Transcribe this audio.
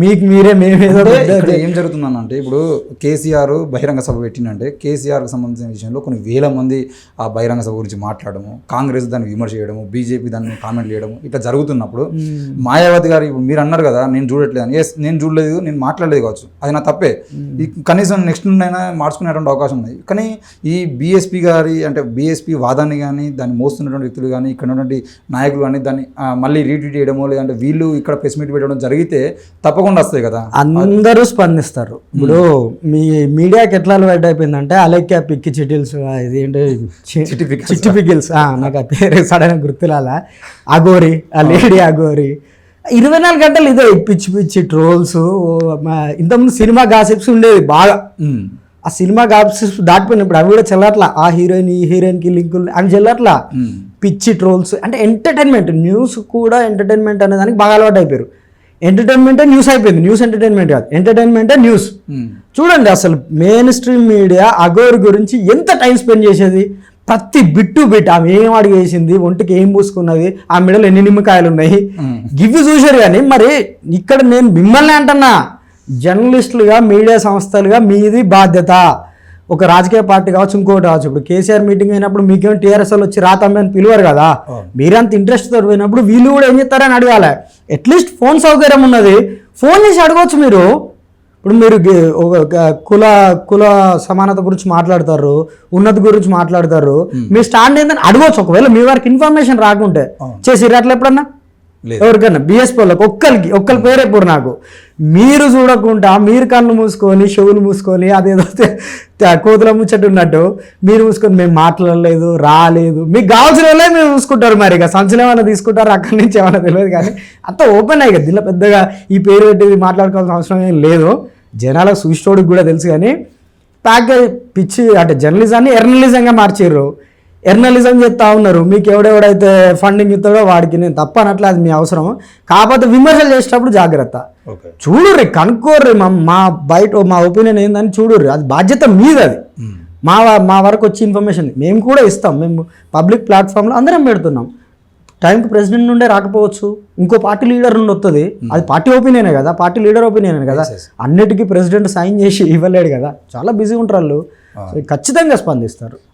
మీకు మీరే మేమేదో ఏం జరుగుతుందనంటే ఇప్పుడు కేసీఆర్ బహిరంగ సభ పెట్టిందంటే కేసీఆర్కి సంబంధించిన విషయంలో కొన్ని వేల మంది ఆ బహిరంగ సభ గురించి మాట్లాడము కాంగ్రెస్ దాన్ని విమర్శ చేయడము బీజేపీ దాన్ని కామెంట్ చేయడము ఇట్లా జరుగుతున్నప్పుడు మాయావతి గారు ఇప్పుడు మీరు అన్నారు కదా నేను చూడట్లేదు అని ఎస్ నేను చూడలేదు నేను మాట్లాడలేదు కావచ్చు. అది నా తప్పే. ఈ కనీసం నెక్స్ట్ నుండైనా మార్చుకునేటువంటి అవకాశం ఉంది. కానీ ఈ బీఎస్పీ గారి అంటే బీఎస్పీ వాదాన్ని కానీ దాన్ని మోస్తున్నటువంటి వ్యక్తులు కానీ ఇక్కడ ఉన్నటువంటి నాయకులు కానీ దాన్ని మళ్ళీ రీట్వీట్ చేయడమో లేదంటే వీళ్ళు ఇక్కడ ప్రెస్ మీట్ పెట్టడం జరిగితే తప్పకుండా వస్తాయి కదా. అందరూ స్పందిస్తారు. ఇప్పుడు మీ మీడియాకి ఎట్లా అలవాటు అయిపోయిందంటే అలెక్య పిక్కి చిటిల్స్ ఇది ఏంటి చి- చిట్టి పికిల్స్ నాకు ఆ పేరు సడన్ గుర్తురాలా. అగోరి ఆ లేడీ అగోరి ఇరవై నాలుగు గంటలు ఇదే పిచ్చి పిచ్చి ట్రోల్స్. ఇంతకుముందు సినిమా గాసిప్స్ ఉండేది బాగా. ఆ సినిమా గాసిప్స్ దాటిపోయిన ఇప్పుడు అవి కూడా చెల్లట్లా. ఆ హీరోయిన్ ఈ హీరోయిన్కి లింకులు అవి చెల్లట్లా. పిచ్చి ట్రోల్స్. అంటే ఎంటర్టైన్మెంట్ న్యూస్ కూడా ఎంటర్టైన్మెంట్ అనే దానికి బాగా అలవాటు అయిపోయారు. ఎంటర్టైన్మెంటే న్యూస్ అయిపోయింది. న్యూస్ ఎంటర్టైన్మెంట్ కాదు. ఎంటర్టైన్మెంటే న్యూస్ ఉమ్. చూడండి అసలు మెయిన్ స్ట్రీమ్ మీడియా అగోర్ గురించి ఎంత టైం స్పెండ్ చేసేది? ప్రతి బిట్టు బిట్ ఆమె ఏం అడిగేసింది? ఒంటికి ఏం పూసుకున్నది? ఆ మెడలో ఎన్ని నిమ్మకాయలు ఉన్నాయి? గివ్వి చూశారు కానీ మరి ఇక్కడ నేను మిమ్మల్ని అంటున్నా జర్నలిస్టులుగా మీడియా సంస్థలుగా మీది బాధ్యత. ఒక రాజకీయ పార్టీ కావచ్చు ఇంకోటి కావచ్చు. ఇప్పుడు కేసీఆర్ మీటింగ్ అయినప్పుడు మీకేం టీఆర్ఎస్ వాళ్ళు వచ్చి రాతమ్మ అని పిలువారు కదా. మీరంత ఇంట్రెస్ట్ తోటి పోయినప్పుడు వీళ్ళు కూడా ఏం చేస్తారని అడగాలి. అట్లీస్ట్ ఫోన్ సౌకర్యం ఉన్నది. ఫోన్ చేసి అడగవచ్చు మీరు. ఇప్పుడు మీరు కుల కుల సమానత గురించి మాట్లాడతారు ఉన్నతి గురించి మాట్లాడతారు. మీ స్టాండ్ ఏందని అడగవచ్చు ఒకవేళ మీ వారికి ఇన్ఫర్మేషన్ రాకుంటే చేసి అట్లా ఎప్పుడన్నా. ఎవరికన్నా బిఎస్పీ వాళ్ళకి ఒక్కరికి ఒక్కరి పేరు ఎప్పుడు నాకు? మీరు చూడకుండా మీరు కళ్ళు మూసుకొని చెవులు మూసుకొని అదేదో తె- తె- కోతుల ముచ్చట్టు ఉన్నట్టు మీరు మూసుకొని మేము మాట్లాడలేదు రాలేదు. మీకు కావాల్సిన వాళ్ళే మేము చూసుకుంటారు మరి ఇక. సంచులు ఏమైనా తీసుకుంటారు? అక్కడి నుంచి ఏమైనా తెలియదు కానీ అంత ఓపెన్ అయ్యి దీనిలో పెద్దగా ఈ పేరు పెట్టి మాట్లాడుకోవాల్సిన అవసరం ఏం లేదు. జనాల చూసేటోడికి కూడా తెలుసు కానీ ప్యాకేజ్ పిచ్చి అంటే జర్నలిజాన్ని ఎర్నలిజంగా మార్చారు ఎర్నలిజం చెప్తా ఉన్నారు. మీకు ఎవడెవడైతే ఫండింగ్ ఇస్తాడో వాడికి నేను తప్ప అనట్లే అది మీ అవసరం కాకపోతే విమర్శలు చేసేటప్పుడు జాగ్రత్త. చూడుర్రి కనుక్కోర్రి. మా మా బయట మా ఒపీనియన్ ఏందని చూడుర్రి. అది బాధ్యత మీది అది మా మా వరకు వచ్చే ఇన్ఫర్మేషన్ మేము కూడా ఇస్తాం. మేము పబ్లిక్ ప్లాట్ఫామ్లో అందరం పెడుతున్నాం. టైంకి ప్రెసిడెంట్ నుండే రాకపోవచ్చు. ఇంకో పార్టీ లీడర్ నుండి వస్తుంది అది పార్టీ ఒపీనియనే కదా. పార్టీ లీడర్ ఒపీనియనే కదా. అన్నిటికీ ప్రెసిడెంట్ సైన్ చేసి ఇవ్వలేడు కదా. చాలా బిజీ ఉంటారు వాళ్ళు. ఖచ్చితంగా స్పందిస్తారు.